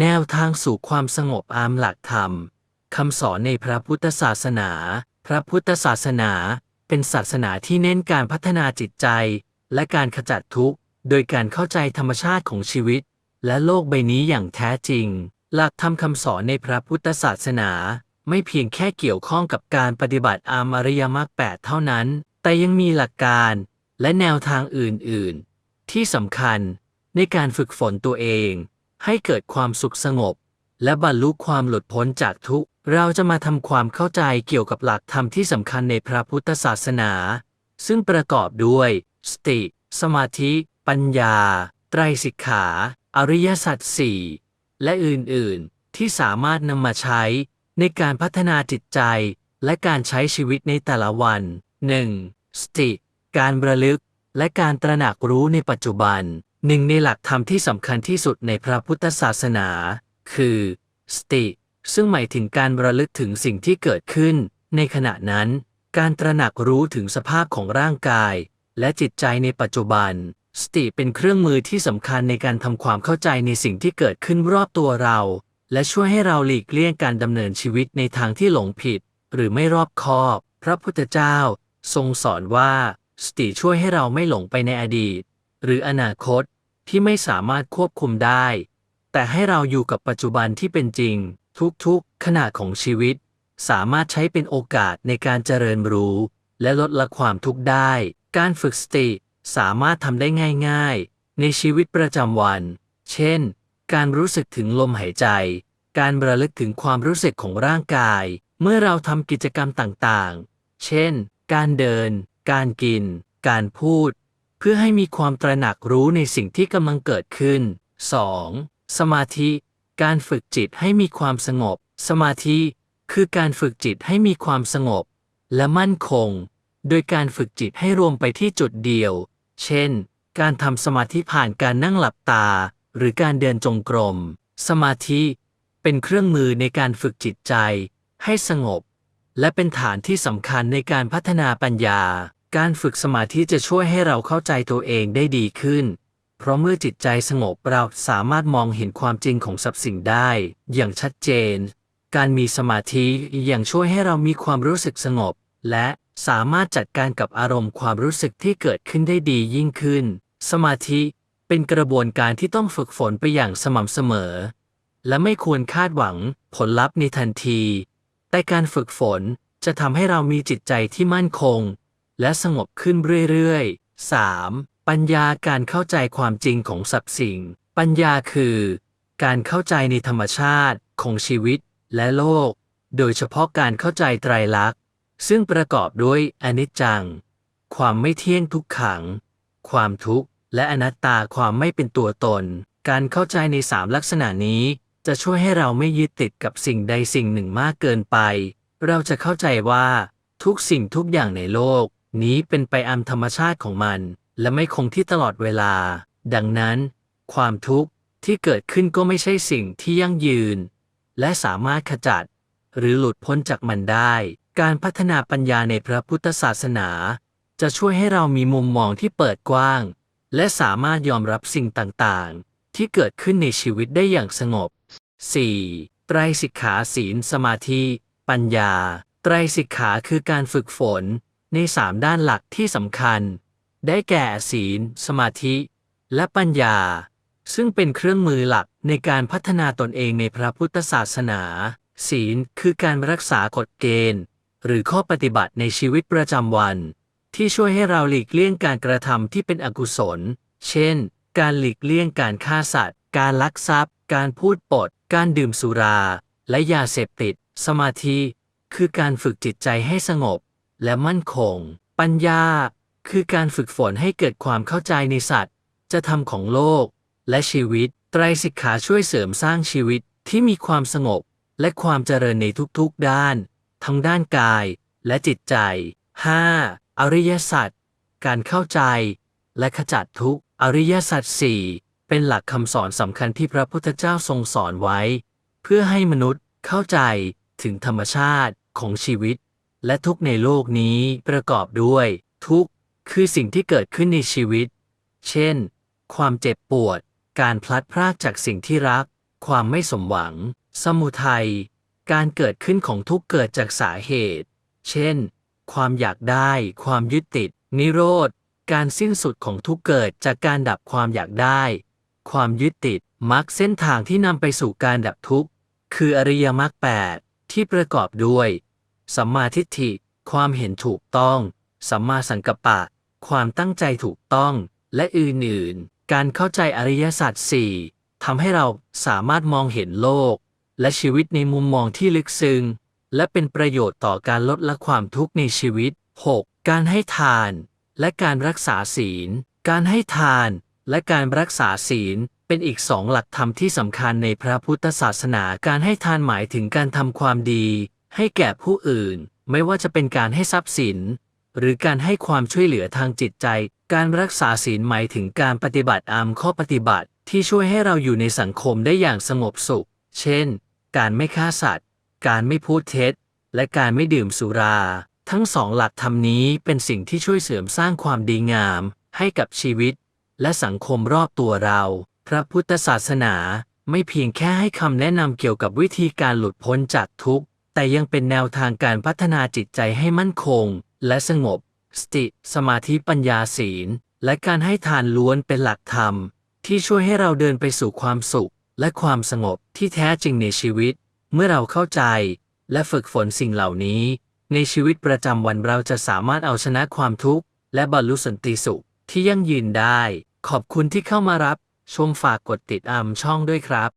แนวทางสู่ความสงบอามหลักธรรมคำสอนในพระพุทธศาสนา พระพุทธศาสนา เป็นศาสนาที่เน้นการพัฒนาจิตใจ และการขจัดทุกข์ โดยการเข้าใจธรรมชาติของชีวิต และโลกใบนี้อย่างแท้จริง หลักธรรมคำสอนในพระพุทธศาสนา ไม่เพียงแค่เกี่ยวข้องกับการปฏิบัติอามอริยมรรคแปดเท่านั้น แต่ยังมีหลักการและแนวทางอื่น ๆ ที่สำคัญในการฝึกฝนตัวเอง ให้เกิดความสุขสงบ และบรรลุความหลุดพ้นจากทุกข์ เราจะมาทำความเข้าใจเกี่ยวกับหลักธรรมที่สำคัญในพระพุทธศาสนา ซึ่งประกอบด้วย สติ สมาธิ ปัญญา ไตรสิกขา อริยสัจสี่และอื่น ๆ ที่สามารถนำมาใช้ ในการพัฒนาจิตใจ และการใช้ชีวิตในแต่ละวัน 1. สติ การระลึก และการตระหนักรู้ในปัจจุบัน หนึ่งในหลักธรรมที่สำคัญที่สุดในพระพุทธศาสนา คือ สติ ซึ่งหมายถึงการระลึกถึงสิ่งที่เกิดขึ้น ในขณะนั้น การตระหนักรู้ถึงสภาพของร่างกาย และจิตใจในปัจจุบัน สติเป็นเครื่องมือที่สำคัญในการทำความเข้าใจในสิ่งที่เกิดขึ้นรอบตัวเรา และช่วยให้เราหลีกเลี่ยงการดำเนินชีวิตในทางที่หลงผิด หรือไม่รอบคอบ พระพุทธเจ้า ทรงสอนว่า สติช่วยให้เราไม่หลงไปในอดีต หรืออนาคต ที่ไม่สามารถควบคุมได้ แต่ให้เราอยู่กับปัจจุบันที่เป็นจริง ทุกๆ ขณะของชีวิต สามารถใช้เป็นโอกาสในการเจริญรู้ และลดละความทุกข์ได้ การฝึกสติสามารถทำได้ง่าย ๆ ในชีวิตประจำวัน เช่น การรู้สึกถึงลมหายใจ การระลึกถึงความรู้สึกของร่างกาย เมื่อเราทำกิจกรรมต่างๆ เช่น การเดิน การกิน การพูด พื่อให้มีความตระหนักรู้ในสิ่งที่กำลังเกิดขึ้น 2. สมาธิ การฝึกจิตให้มีความสงบ สมาธิ คือการฝึกจิตให้มีความสงบ และมั่นคง โดยการฝึกจิตให้รวมไปที่จุดเดียว เช่น การทำสมาธิผ่านการนั่งหลับตา หรือการเดินจงกรม สมาธิ เป็นเครื่องมือในการฝึกจิตใจ ให้สงบ และเป็นฐานที่สำคัญในการพัฒนาปัญญา การฝึกสมาธิจะช่วยให้เราเข้าใจตัวเองได้ดีขึ้น เพราะเมื่อจิตใจสงบเราสามารถมองเห็นความจริงของสรรพสิ่งได้ อย่างชัดเจน การมีสมาธิยังช่วยให้เรามีความรู้สึกสงบ และสามารถจัดการกับอารมณ์ความรู้สึกที่เกิดขึ้นได้ดียิ่งขึ้น สมาธิเป็นกระบวนการที่ต้องฝึกฝนไปอย่างสม่ำเสมอ และไม่ควรคาดหวังผลลัพธ์ในทันที แต่การฝึกฝนจะทำให้เรามีจิตใจที่มั่นคง และสงบขึ้นเรื่อยๆ 3. ปัญญาการเข้าใจความจริงของสรรพสิ่ง ปัญญาคือ การเข้าใจในธรรมชาติของชีวิตและโลก โดยเฉพาะการเข้าใจไตรลักษณ์ ซึ่งประกอบด้วยอนิจจัง ความไม่เที่ยงทุกขัง ความทุกข์ และอนัตตาความไม่เป็นตัวตน การเข้าใจในสามลักษณะนี้ จะช่วยให้เราไม่ยึดติดกับสิ่งใดสิ่งหนึ่งมากเกินไป เราจะเข้าใจว่า ทุกสิ่งทุกอย่างในโลก นี้เป็นไปตามธรรมชาติของมัน และไม่คงที่ตลอดเวลา ดังนั้น ความทุกข์ที่เกิดขึ้นก็ไม่ใช่สิ่งที่ยั่งยืน และสามารถขจัด หรือหลุดพ้นจากมันได้ การพัฒนาปัญญาในพระพุทธศาสนา จะช่วยให้เรามีมุมมองที่เปิดกว้าง และสามารถยอมรับสิ่งต่างๆ ที่เกิดขึ้นในชีวิตได้อย่างสงบ 4. ไตรสิกขาศีลสมาธิ ปัญญา ไตรสิกขาคือการฝึกฝน ในสามด้านหลักที่สำคัญ ได้แก่ศีล สมาธิ และปัญญา ซึ่งเป็นเครื่องมือหลักในการพัฒนาตนเองในพระพุทธศาสนา ศีลคือการรักษากฎเกณฑ์ หรือข้อปฏิบัติในชีวิตประจำวัน ที่ช่วยให้เราหลีกเลี่ยงการกระทำที่เป็นอกุศล เช่น การหลีกเลี่ยงการฆ่าสัตว์ การลักทรัพย์ การพูดปด การดื่มสุรา และยาเสพติด สมาธิ คือการฝึกจิตใจให้สงบ และมั่นคง ปัญญา คือการฝึกฝนให้เกิดความเข้าใจในสัตว์ จะทำของโลก และชีวิต ไตรสิกขาช่วยเสริมสร้างชีวิตที่มีความสงบ และความเจริญในทุกๆด้าน ทั้งด้านกาย และจิตใจ 5. อริยสัจการเข้าใจ และขจัดทุกอริยสัจสี่เป็นหลักคำสอนสำคัญที่พระพุทธเจ้าทรงสอนไว้ เพื่อให้มนุษย์เข้าใจถึงธรรมชาติของชีวิต และทุกในโลกนี้ประกอบด้วย ทุกคือสิ่งที่เกิดขึ้นในชีวิต เช่น ความเจ็บปวด การพลัดพรากจากสิ่งที่รัก ความไม่สมหวัง สมุทัย การเกิดขึ้นของทุกเกิดจากสาเหตุ เช่น ความอยากได้ ความยึดติด นิโรธ การสิ้นสุดของทุกเกิดจากการดับความอยากได้ ความยึดติดมรรคเส้นทางที่นำไปสู่การดับทุกข์ คืออริยมรรคแปดที่ประกอบด้วย สัมมาทิฏฐิ ความเห็นถูกต้อง สัมมาสังกัปปะ ความตั้งใจถูกต้อง และอื่นๆ การเข้าใจอริยสัจสี่ทำให้เราสามารถมองเห็นโลก และชีวิตในมุมมองที่ลึกซึ้งและเป็นประโยชน์ต่อการลดละความทุกข์ในชีวิต 6. การให้ทาน และการรักษาศีล การให้ทานและการรักษาศีลเป็นอีกสองหลักธรรมที่สำคัญในพระพุทธศาสนา การให้ทานหมายถึงการทำความดี ให้แก่ผู้อื่น ไม่ว่าจะเป็นการให้ทรัพย์สิน หรือการให้ความช่วยเหลือทางจิตใจ การรักษาศีลหมายถึงการปฏิบัติอามข้อปฏิบัติที่ช่วยให้เราอยู่ในสังคมได้อย่างสงบสุข เช่น การไม่ฆ่าสัตว์ การไม่พูดเท็จ และการไม่ดื่มสุรา ทั้งสองหลักธรรมนี้เป็นสิ่งที่ช่วยเสริมสร้างความดีงาม ให้กับชีวิต และสังคมรอบตัวเรา พระพุทธศาสนาไม่เพียงแค่ให้คำแนะนำเกี่ยวกับวิธีการหลุดพ้นจากทุกข์ แต่ยังเป็นแนวทางการพัฒนาจิตใจให้มั่นคง และสงบ สติ สมาธิปัญญาศีล และการให้ทานล้วนเป็นหลักธรรม ที่ช่วยให้เราเดินไปสู่ความสุข และความสงบที่แท้จริงในชีวิต เมื่อเราเข้าใจ และฝึกฝนสิ่งเหล่านี้ ในชีวิตประจำวันเราจะสามารถเอาชนะความทุกข์ และบรรลุสันติสุขที่ยั่งยืนได้ ขอบคุณที่เข้ามารับ ชมฝากกดติดตามช่องด้วยครับ